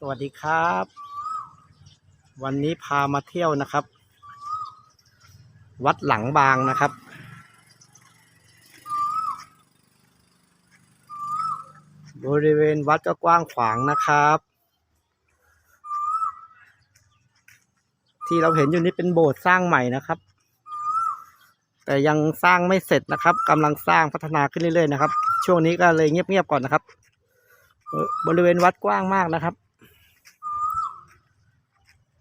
สวัสดีครับ วันนี้พามาเที่ยวนะครับ วัดหลังบางนะครับ บริเวณวัดก็กว้างขวางนะครับ ที่เราเห็นอยู่นี้เป็นโบสถ์สร้างใหม่นะครับ แต่ยังสร้างไม่เสร็จนะครับกำลังสร้างพัฒนาขึ้นเรื่อยๆนะครับ ช่วงนี้ก็เลยเงียบๆก่อนนะครับบริเวณวัดกว้างมากนะครับ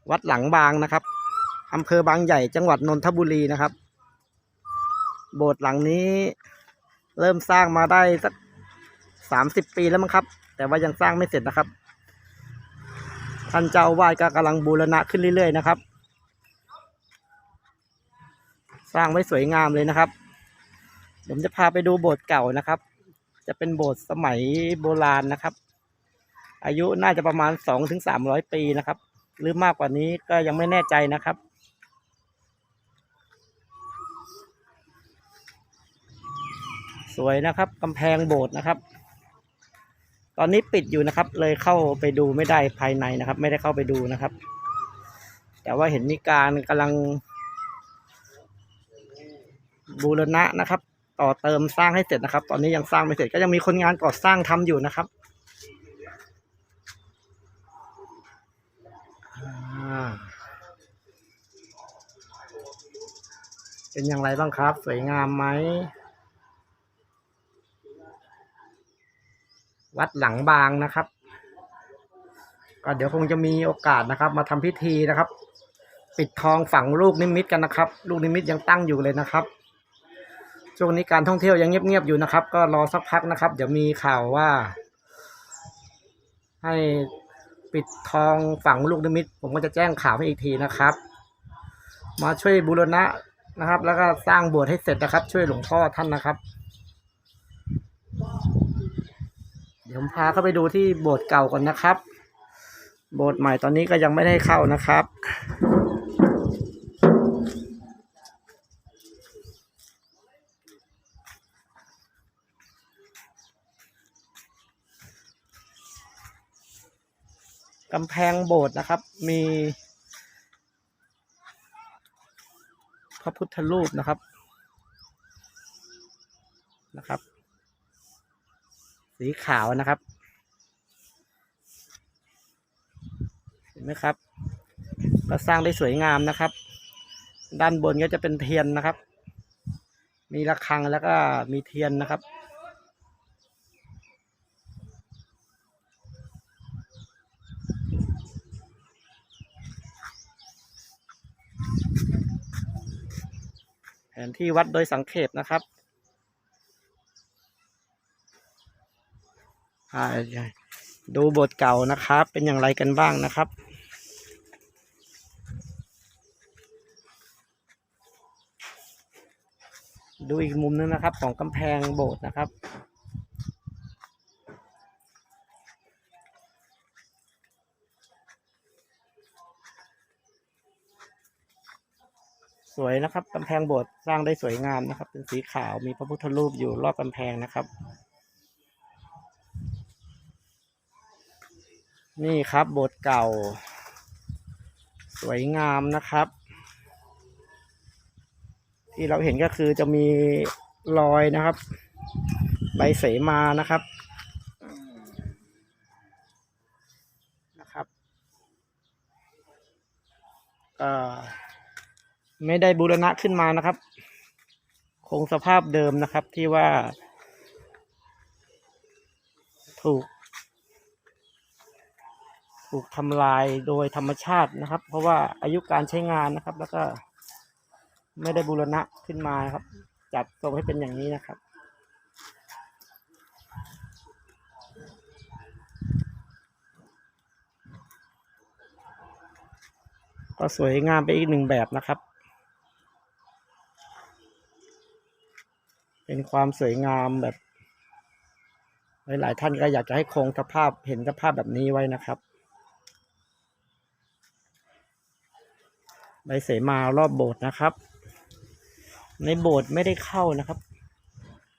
วัดหลังบางนะครับอำเภอบางใหญ่จังหวัดนนทบุรีนะครับ โบสถ์หลังนี้เริ่มสร้างมาได้สักสามสิบปีแล้วมั้งครับ แต่ว่ายังสร้างไม่เสร็จนะครับ ท่านเจ้าวาดก็กำลังบูรณะขึ้นเรื่อยๆนะครับ สร้างไว้สวยงามเลยนะครับผมจะพาไปดูโบสถ์เก่านะครับ จะเป็นโบสถ์สมัยโบราณนะครับ อายุน่าจะประมาณสองถึงสามร้อยปีนะครับ หรือมากกว่านี้ก็ยังไม่แน่ใจนะครับ สวยนะครับกำแพงโบสถ์นะครับ ตอนนี้ปิดอยู่นะครับ เลยเข้าไปดูไม่ได้ภายในนะครับ ไม่ได้เข้าไปดูนะครับ แต่ว่าเห็นมีการกำลังบูรณะนะครับ ต่อเติมสร้างให้เสร็จนะครับ ตอนนี้ยังสร้างไม่เสร็จก็ยังมีคนงานก่อสร้างทำอยู่นะครับ เป็นอย่างไรบ้างครับ สวยงามไหม วัดหลังบางนะครับ ก็เดี๋ยวคงจะมีโอกาสนะครับ มาทำพิธีนะครับ ปิดทองฝังลูกนิมิตกันนะครับ ลูกนิมิตยังตั้งอยู่เลยนะครับช่วงนี้การท่องเที่ยวยังเงียบๆอยู่นะครับ ก็รอสักพักนะครับ เดี๋ยวมีข่าวว่า ให้ปิดทองฝังลูกนิมิต ผมก็จะแจ้งข่าวให้อีกทีนะครับ มาช่วยบูรณะ นะครับ แล้วก็สร้างโบสถ์ให้เสร็จนะครับ ช่วยหลวงพ่อท่านนะครับ เดี๋ยวผมพาเข้าไปดูที่โบสถ์เก่าก่อนนะครับ โบสถ์ใหม่ตอนนี้ก็ยังไม่ได้เข้านะครับกำแพงโบสถ์นะครับ มี พ ระพุทธรูปนะครับนะครับ สีขาวนะครับ เห็นไหมครับ ก็สร้างได้สวยงามนะครับ ด้านบนก็จะเป็นเทียนนะครับ มีระฆังแล้วก็มีเทียนนะครับ แผนที่วัดโดยสังเขปนะครับดูบทเก่านะครับ เป็นอย่างไรกันบ้างนะครับดูอีกมุมนึงนะครับ ของกำแพงโบสถ์นะครับ สวยนะครับกำแพงโบสถ์สร้างได้สวยงามนะครับ เป็นสีขาวมีพระพุทธรูปอยู่รอบกำแพงนะครับ นี่ครับโบสถ์เก่า สวยงามนะครับ ที่เราเห็นก็คือจะมีรอยนะครับ ใบเสมานะครับนะครับเอ่อ ไม่ได้บูรณะขึ้นมานะครับ คงสภาพเดิมนะครับที่ว่า ถูก ถูกทำลายโดยธรรมชาตินะครับ เพราะว่าอายุการใช้งานนะครับ แล้วก็ไม่ได้บูรณะขึ้นมาครับ จัดทรงให้เป็นอย่างนี้นะครับก็สวยงามไปอีกหนึ่งแบบนะครับ เป็นความสวยงามแบบ หลายๆท่านก็อยากจะให้คงสภาพเห็นสภาพแบบนี้ไว้นะครับ ใบเสมารอบโบสถ์นะครับ ในโบสถ์ไม่ได้เข้านะครับ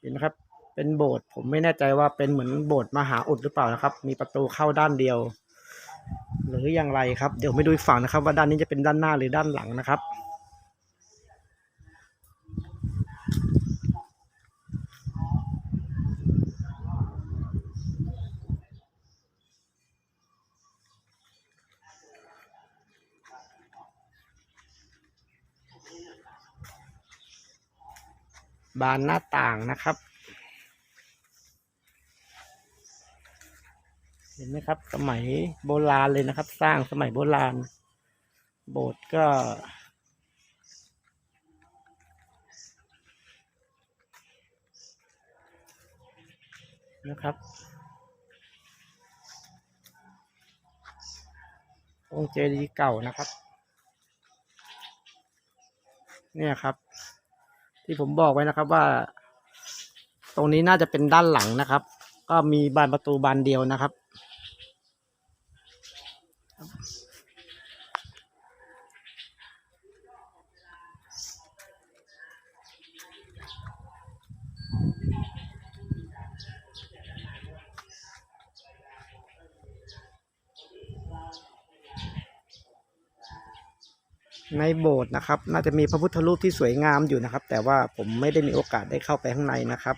เห็นไหมครับ เป็นโบสถ์ผมไม่แน่ใจว่าเป็นเหมือนโบสถ์มหาอุดหรือเปล่านะครับ มีประตูเข้าด้านเดียว หรืออย่างไรครับ เดี๋ยวไม่ดูอีกฝั่งนะครับ ว่าด้านนี้จะเป็นด้านหน้าหรือด้านหลังนะครับ บานหน้าต่างนะครับ เห็นไหมครับ สมัยโบราณเลยนะครับ สร้างสมัยโบราณ โบสถ์ก็ นะครับองค์เจดีย์เก่านะครับ เนี่ยครับ ที่ผมบอกไว้นะครับว่า ตรงนี้น่าจะเป็นด้านหลังนะครับ ก็มีบานประตูบานเดียวนะครับ ในโบสถ์นะครับ น่าจะมีพระพุทธรูปที่สวยงามอยู่นะครับ แต่ว่าผมไม่ได้มีโอกาสได้เข้าไปข้างในนะครับ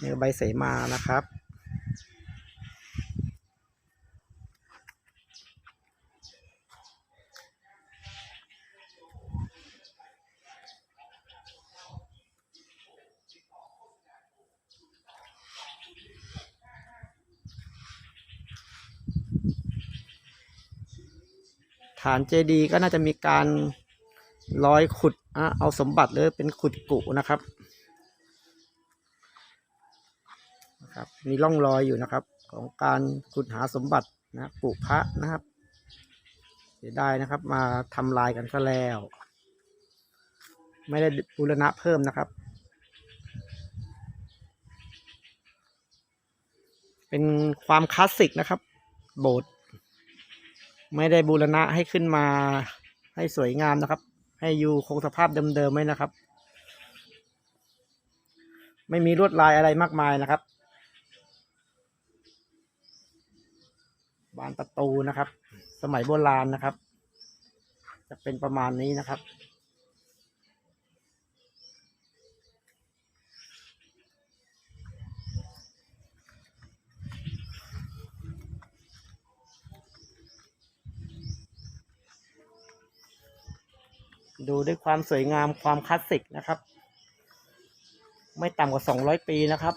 นี่ใบเสมานะครับ ฐานเจดีย์ก็น่าจะมีการร้อยขุดอะเอาสมบัติหรือเป็นขุดกุนะครับนะครับ มีร่องรอยอยู่นะครับ ของการขุดหาสมบัตินะปุพระนะครับเสียดายนะครับ มาทำลายกันซะแล้ว ไม่ได้บูรณะเพิ่มนะครับ เป็นความคลาสสิกนะครับ โบสถ์ ไม่ได้บูรณะให้ขึ้นมาให้สวยงามนะครับ ให้อยู่คงสภาพเดิมๆไว้นะครับ ไม่มีลวดลายอะไรมากมายนะครับ บานประตูนะครับ สมัยโบราณนะครับ จะเป็นประมาณนี้นะครับ ดูด้วยความสวยงามความคลาสสิกนะครับ ไม่ต่ำกว่า200ปีนะครับ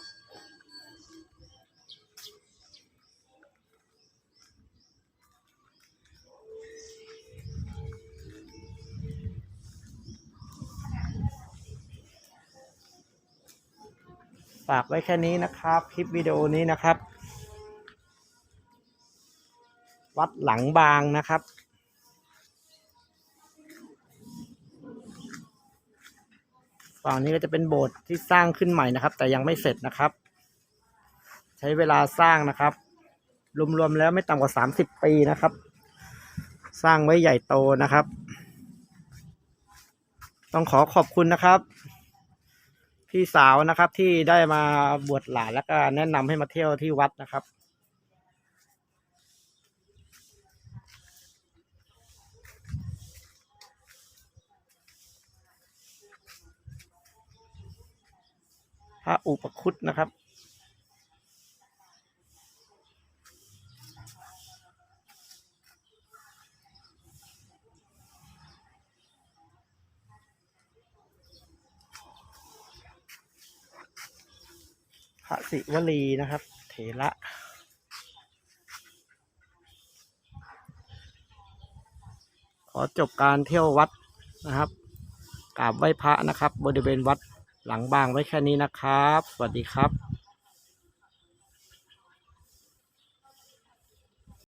ฝากไว้แค่นี้นะครับ คลิปวิดีโอนี้นะครับ วัดหลังบางนะครับ ฝั่งนี้ก็จะเป็นโบสถ์ที่สร้างขึ้นใหม่นะครับ แต่ยังไม่เสร็จนะครับ ใช้เวลาสร้างนะครับ รวมๆแล้วไม่ต่ำกว่าสามสิบปีนะครับ สร้างไว้ใหญ่โตนะครับ ต้องขอขอบคุณนะครับ พี่สาวนะครับที่ได้มาบวชหลานแล้วก็แนะนำให้มาเที่ยวที่วัดนะครับ พระอุปคุตนะครับ พระศิวลีนะครับ เถระขอจบการเที่ยววัดนะครับกราบไหว้พระนะครับ บริเวณวัด หลังบางไว้แค่นี้นะครับ สวัสดีครับ